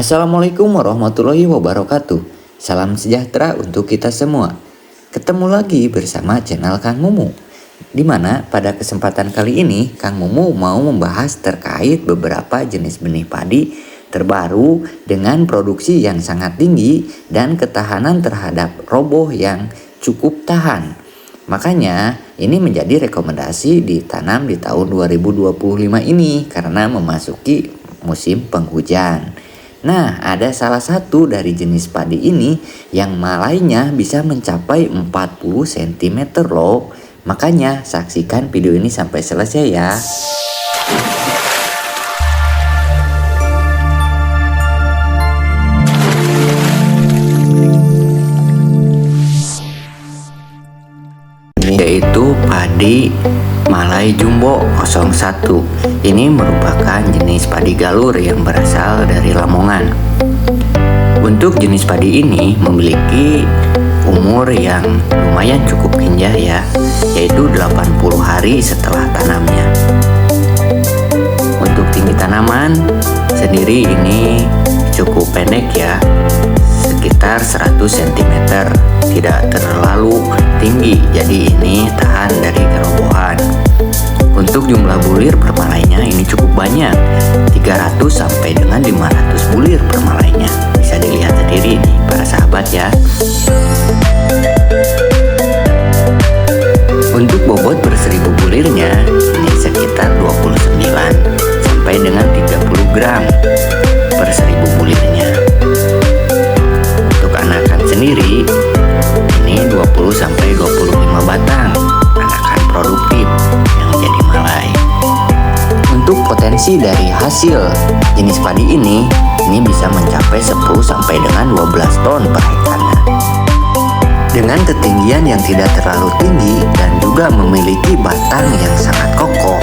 Assalamualaikum warahmatullahi wabarakatuh. Salam sejahtera untuk kita semua. Ketemu lagi bersama channel Kang Mumu. Di mana pada kesempatan kali ini Kang Mumu mau membahas terkait beberapa jenis benih padi terbaru dengan produksi yang sangat tinggi dan ketahanan terhadap roboh yang cukup tahan. Makanya ini menjadi rekomendasi ditanam di tahun 2025 ini karena memasuki musim penghujan. Nah, ada salah satu dari jenis padi ini yang malainya bisa mencapai 40 cm loh. Makanya saksikan video ini sampai selesai ya. Malai Jumbo 01 Ini merupakan jenis padi galur yang berasal dari Lamongan. Untuk jenis padi ini memiliki umur yang lumayan cukup injah ya Yaitu 80 hari setelah tanamnya. Untuk tinggi tanaman sendiri ini cukup pendek ya Sekitar 100 cm Tidak terlalu tinggi Jadi ini tahan dari kerobohan untuk jumlah bulir per malainya ini cukup banyak. 300 sampai dengan 500 bulir per malainya Bisa dilihat sendiri nih para sahabat ya sampai 25 batang anakan produktif potensi dari hasil jenis padi ini ini bisa mencapai 10 sampai dengan 12 ton per hektarnya. Dengan ketinggian yang tidak terlalu tinggi dan juga memiliki batang yang sangat kokoh,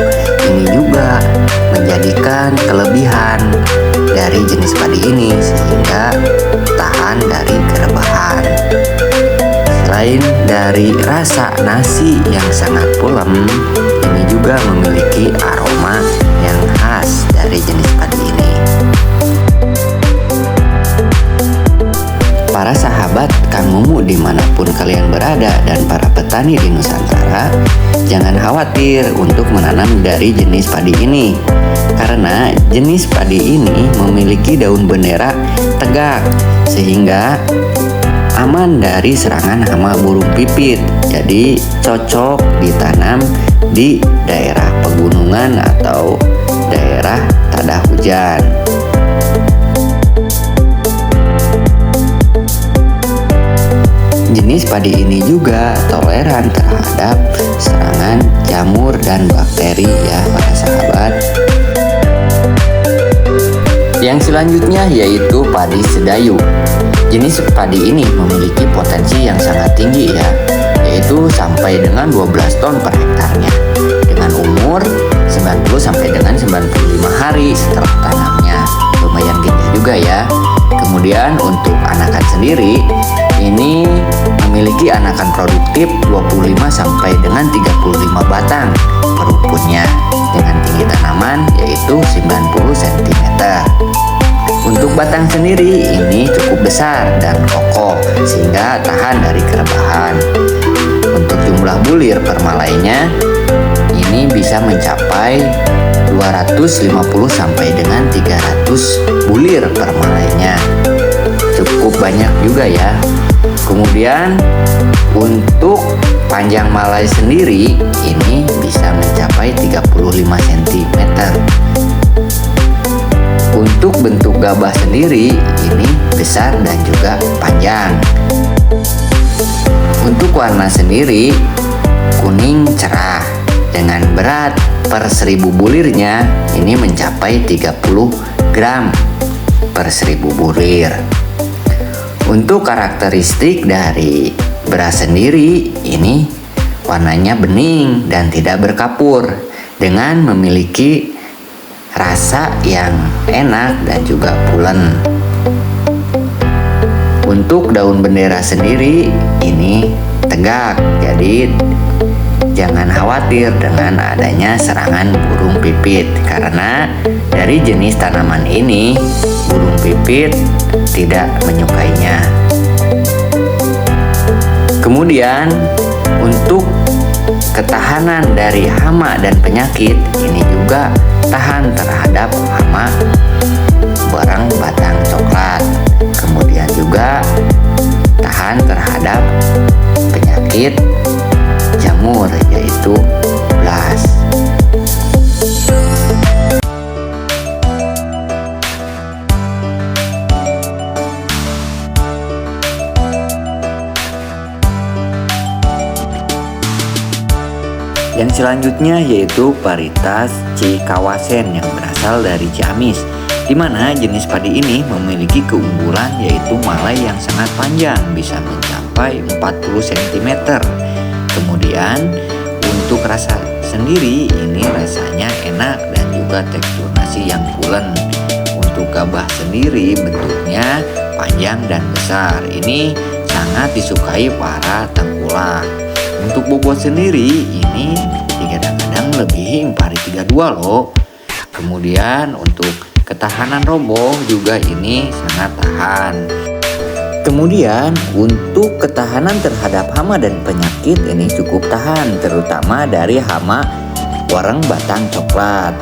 ini juga menjadikan kelebihan dari jenis padi ini sehingga tahan dari kerebahan. Selain dari rasa nasi yang sangat pulen, ini juga memiliki aroma yang khas dari jenis padi ini. Para sahabat Kang Mumu di mana pun kalian berada dan para petani di Nusantara, jangan khawatir untuk menanam dari jenis padi ini. Karena jenis padi ini memiliki daun bendera tegak, sehingga aman dari serangan hama burung pipit. Jadi cocok ditanam di daerah pegunungan atau daerah tada hujan. Jenis padi ini juga toleran terhadap serangan jamur dan bakteri ya para sahabat. Yang selanjutnya yaitu padi sedayu. Jenis padi ini memiliki potensi yang sangat tinggi ya, yaitu sampai dengan 12 ton per hektarnya. Dengan umur 90 sampai dengan 95 hari setelah tanamnya. Lumayan gede juga ya. Kemudian untuk anakan sendiri ini memiliki anakan produktif 25 sampai dengan 35 batang per dengan tinggi tanaman yaitu 90 cm. Untuk batang sendiri ini besar dan kokoh sehingga tahan dari kerebahan. Untuk jumlah bulir per malainya ini bisa mencapai 250 sampai dengan 300 bulir per malainya. Cukup banyak juga ya. Kemudian untuk panjang malai sendiri ini bisa mencapai 35 cm. Untuk bentuk gabah sendiri ini besar dan juga panjang. Untuk warna sendiri kuning cerah dengan berat per seribu bulirnya ini mencapai 30 gram per seribu bulir. Untuk karakteristik dari beras sendiri ini warnanya bening dan tidak berkapur dengan memiliki rasa yang enak dan juga pulen. Untuk daun bendera sendiri ini tegak jadi jangan khawatir dengan adanya serangan burung pipit karena dari jenis tanaman ini burung pipit tidak menyukainya. Kemudian ketahanan dari hama dan penyakit ini juga tahan terhadap hama barang batang coklat. Kemudian juga tahan terhadap penyakit Yang selanjutnya yaitu paritas Cikawasen yang berasal dari Ciamis, di mana jenis padi ini memiliki keunggulan yaitu malai yang sangat panjang, bisa mencapai 40 cm. Kemudian untuk rasa sendiri ini rasanya enak dan juga tekstur nasi yang pulen. Untuk gabah sendiri bentuknya panjang dan besar. Ini sangat disukai para tengkulak. Untuk bobot sendiri ini kadang-kadang lebih impari 32 loh. Kemudian untuk ketahanan roboh juga ini sangat tahan. Kemudian untuk ketahanan terhadap hama dan penyakit ini cukup tahan terutama dari hama warang batang coklat.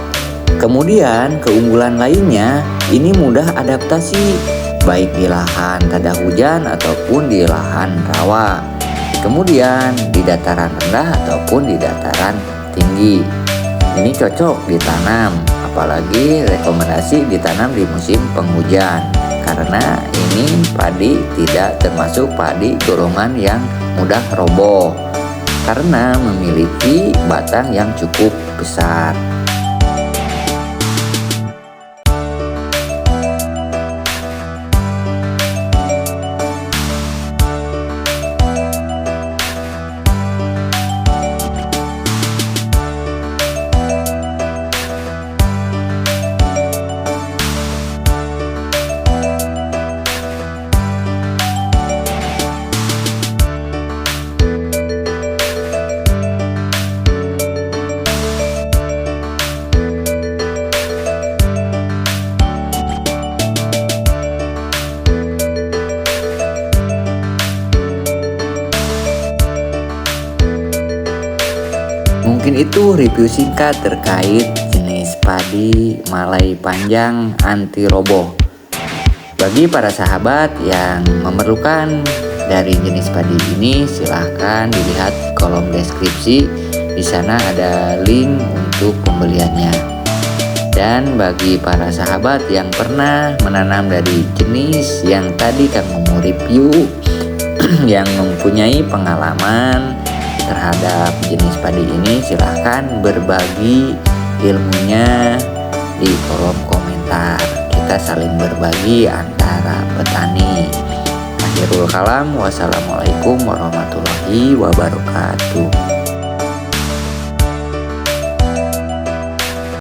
Kemudian keunggulan lainnya ini mudah adaptasi baik di lahan tada hujan ataupun di lahan rawa. Kemudian di dataran rendah ataupun di dataran tinggi. Ini cocok ditanam, apalagi rekomendasi ditanam di musim penghujan karena ini padi tidak termasuk padi golongan yang mudah roboh karena memiliki batang yang cukup besar. Mungkin itu review singkat terkait jenis padi Malai panjang anti roboh. Bagi para sahabat yang memerlukan dari jenis padi ini, silahkan dilihat kolom deskripsi. Di sana ada link untuk pembeliannya. Dan bagi para sahabat yang pernah menanam dari jenis yang tadi kami mau review, yang mempunyai pengalaman terhadap jenis padi ini silahkan berbagi ilmunya di kolom komentar. Kita saling berbagi antara petani. Akhirul kalam wassalamualaikum warahmatullahi wabarakatuh